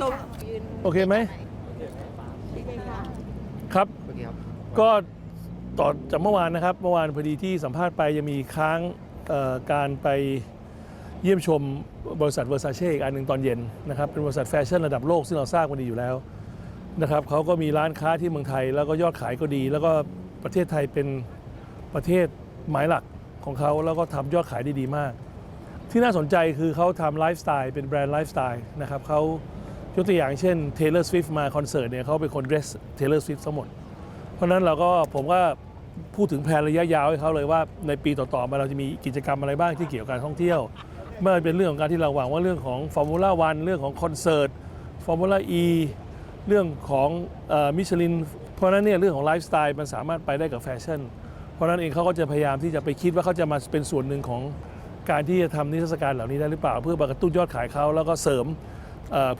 ชมโอเคไหมดีเลยค่ะครับเมื่อกี้ครับ ก็ต่อจากเมื่อวานนะครับ เมื่อวานพอดีที่สัมภาษณ์ไปยังมีค้างเอ่อการไปเยี่ยมชมบริษัทเวอร์ซาเช่อีกอันหนึ่งตอนเย็นนะครับเป็นบริษัทแฟชั่นระดับโลกซึ่งเราทราบกันดีอยู่แล้วนะครับเขาก็มีร้านค้าที่เมืองไทย แล้วก็ยอดขายก็ดี แล้วก็ประเทศไทยเป็นประเทศหมายหลักของเขาแล้วก็ทำยอดขายได้ดีมาก ที่น่าสนใจคือเขาทำไลฟ์สไตล์เป็นแบรนด์ไลฟ์สไตล์นะครับเขายกตัวอย่างเช่น Taylor Swift มาคอนเสิร์ตเนี่ยเขาเป็นคน dress Taylor Swift ทั้งหมด เพราะนั้นเราก็ผมก็พูดถึงแผนระยะยาวให้เขาเลยว่าในปีต่อ ๆ มาเราจะมีกิจกรรมอะไรบ้างที่เกี่ยวกับการท่องเที่ยวไม่ว่าเป็นเรื่องของการที่เราหวังว่าเรื่องของฟอร์มูล่าวันเรื่องของคอนเสิร์ตฟอร์มูล่าอีเรื่องของมิชลินเพราะนั้นเนี่ยเรื่องของไลฟ์สไตล์มันสามารถไปได้กับแฟชั่น เพราะนั้นเองเขาก็จะพยายามที่จะไปคิดว่าเขาจะมาเป็นส่วนหนึ่งของ การที่จะทำนิทรรศการเหล่านี้ได้หรือเปล่า เพื่อกระตุ้นยอดขายเขาแล้วก็เสริม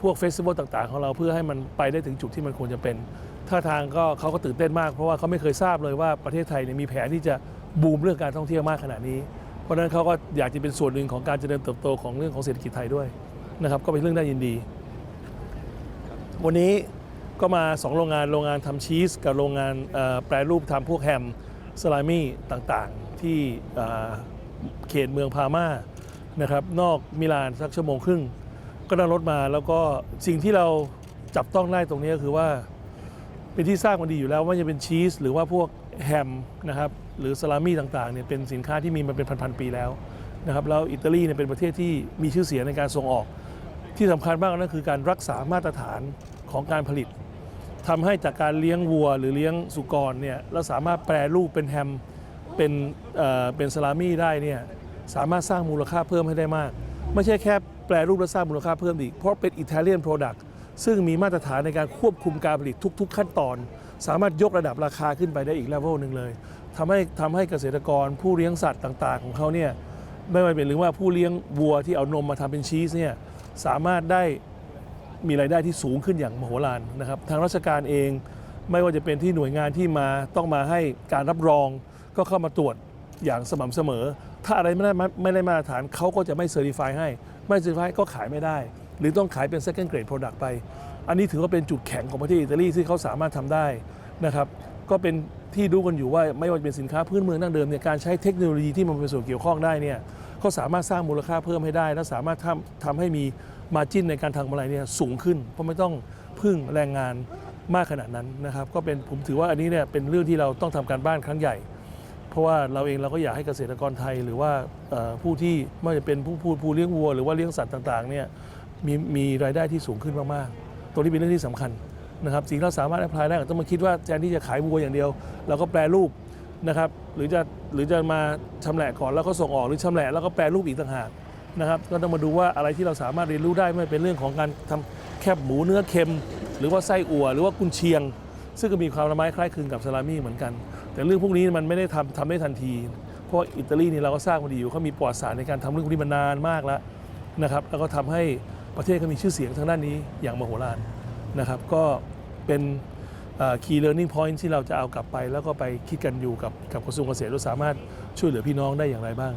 พวกเฟสติวัลต่างๆ ของเราเพื่อให้มันไปได้ถึงจุดที่มันควรจะเป็นท่าทางก็เขาก็ตื่นเต้นมากเพราะว่าเขาไม่เคยทราบเลยว่าประเทศไทยเนี่ยมีแผนที่จะบูมเรื่องการท่องเที่ยวมากขนาดนี้ เพราะฉะนั้นเขาก็อยากจะเป็นส่วนหนึ่งของการเจริญเติบโตของเรื่องของเศรษฐกิจไทยด้วยนะครับก็เป็นเรื่องน่ายินดี วันนี้ก็มา 2 โรงงานโรงงานทำชีส กับโรงงานแปรรูปทำพวกแฮมสลามี่ต่างๆ ที่ เขตเมืองพาม่านะครับนอกมิลานสักชั่วโมงครึ่ง ก็นั่งรถมาแล้วก็สิ่งที่เราจับต้องได้ตรงนี้ก็คือว่า เป็นที่ทราบกันดีอยู่แล้วว่าจะเป็นชีสหรือว่าพวกแฮมนะครับหรือสลามี่ต่างๆเนี่ยเป็นสินค้าที่มีมาเป็นพันๆปีแล้วนะครับแล้วอิตาลีเนี่ยเป็นประเทศที่มีชื่อเสียงในการส่งออก ที่สำคัญมากนั่นคือการรักษามาตรฐานของการผลิตทำให้จากการเลี้ยงวัว หรือเลี้ยงสุกรเนี่ยเราสามารถแปรรูปเป็นแฮม เป็นเป็นสลามี่ได้เนี่ยสามารถสร้างมูลค่าเพิ่มให้ได้มาก ไม่ใช่แค่แปรรูปและสร้างมูลค่าเพิ่มอีก เพราะเป็นอิตาเลียนโปรดักต์ซึ่งมีมาตรฐานในการควบคุมการผลิตทุก ๆ ขั้นตอน สามารถยกระดับราคาขึ้นไปได้อีกเลเวลหนึ่งเลยทำให้ทำให้เกษตรกรผู้เลี้ยงสัตว์ต่างๆ ของเขาเนี่ยไม่ว่าเป็นหรือว่าผู้เลี้ยงวัวที่เอานมมาทำเป็นชีสเนี่ยสามารถได้มีรายได้ที่สูงขึ้นอย่างมโหฬารนะครับ ทางราชการเองไม่ว่าจะเป็นที่หน่วยงานที่มาต้องมาให้การรับรอง ก็เข้ามาตรวจอย่างสม่ำเสมอ ถ้าอะไรไม่ได้มาไม่ได้มาตรฐานเขาก็จะไม่เซอร์ติฟายให้ ไม่เซอร์ติฟายก็ขายไม่ได้ หรือต้องขายเป็น second grade product ไป อันนี้ถือว่าเป็นจุดแข็งของประเทศอิตาลีที่เขาสามารถทำได้นะครับก็เป็นที่รู้กันอยู่ว่าไม่ว่าจะเป็นสินค้าพื้นเมืองดั้งเดิมเนี่ยการใช้เทคโนโลยีที่มันเป็นส่วนเกี่ยวข้องได้เนี่ยเขาสามารถสร้างมูลค่าเพิ่มให้ได้ และสามารถทำทำให้มีมาจิ้นในการทำกำไรเนี่ยสูงขึ้น เพราะไม่ต้องพึ่งแรงงานมากขนาดนั้นนะครับ ก็เป็นผมถือว่าอันนี้เนี่ยเป็นเรื่องที่เราต้องทำการบ้านครั้งใหญ่ เพราะว่าเราเองเราก็อยากให้เกษตรกรไทย หรือว่าผู้ที่ไม่ว่าจะเป็นผู้ผู้ผู้เลี้ยงวัว หรือว่าเลี้ยงสัตว์ต่างๆเนี่ยมีมีรายได้ที่สูงขึ้นมากๆ ตัวนี้เป็นเรื่องที่สำคัญนะครับสิ่งที่เราสามารถแอพพลายได้ต้องมาคิดว่าแทนที่จะขายวัวอย่างเดียวเราก็แปรรูปนะครับหรือจะหรือจะมาชำแหละก่อนแล้วก็ส่งออกหรือชำแหละแล้วก็แปรรูปอีกต่างหากนะครับก็ต้องมาดูว่าอะไรที่เราสามารถเรียนรู้ได้ไม่เป็นเรื่องของการทำแคบหมูเนื้อเค็ม หรือว่าไส้อั่วหรือว่ากุนเชียง ซึ่งก็มีความละไม้คล้ายคลึงกับซาลามี่เหมือนกัน แต่เรื่องพวกนี้มันไม่ได้ทำทำได้ทันที เพราะอิตาลีนี่เราก็ทราบมาดีอยู่เขามีประวัติศาสตร์ในการทำเรื่องพวกนี้มานานมากแล้วนะครับแล้วก็ทำให้ประเทศเขามีชื่อเสียงทางด้านนี้อย่างมโหฬารนะครับก็เป็น key learning point ที่เราจะเอากลับไป แล้วก็ไปคิดกันอยู่กับกับกระทรวงเกษตรว่าสามารถช่วยเหลือพี่น้องได้อย่างไรบ้าง